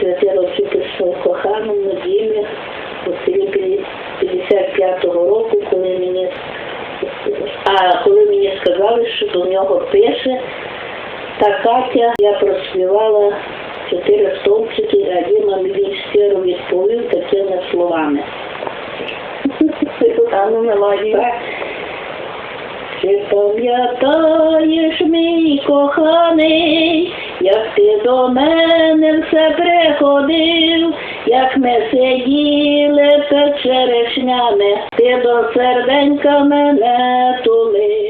святила вчитися коханому Дімі у селі 55-го року, коли мені а коли мені сказали, що до нього пише та Катя, я проспівала чотири стовпчики, а Діма мені щиро відповів такими словами. Ану, мелодію. Чи пам'ятаєш, мій коханий, як ти до мене все приходив, як ми сиділи під черешнями, ти до серденька мене тулив.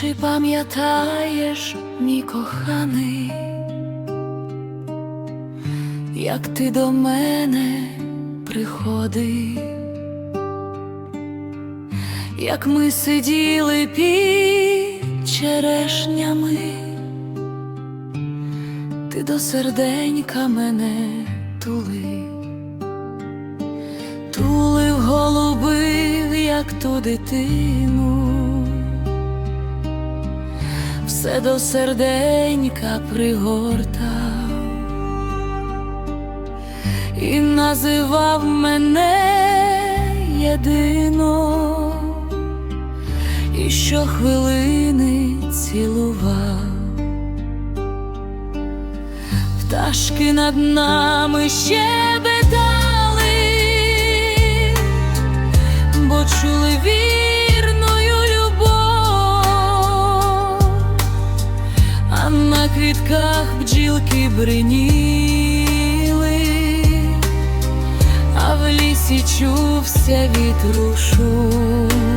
Чи пам'ятаєш, мій коханий, як ти до мене приходив, як ми сиділи під черешнями, ти до серденька мене тулив, тулив, голубив, як ту дитину все до серденька пригортав і називав мене єдино, і щохвилини цілував, пташки над нами щебетали, квітках бджілки бриніли, а в лісі чувся вітру шум.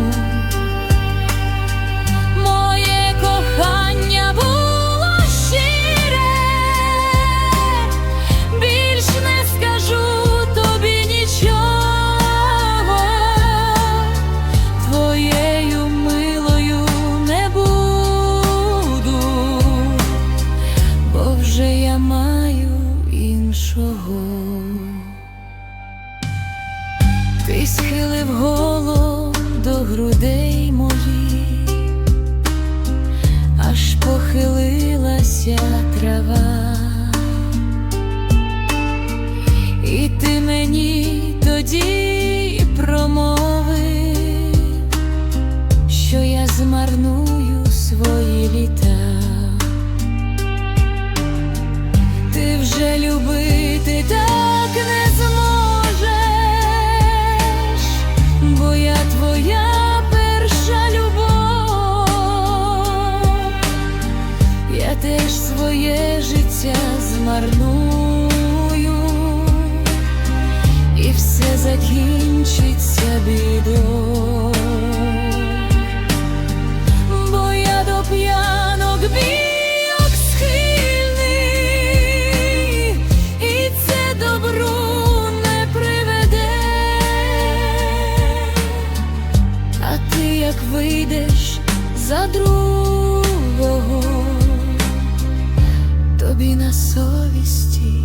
Бо вже я маю іншого. Ти схилив голову до грудей моїх, аж похилилася трава, і ти мені тоді промовив, що я змарную свої літа. Вже любити так не зможеш, бо я твоя перша любов, я теж своє життя змарную, і все закінчиться бідою. за другого тобі на совісті.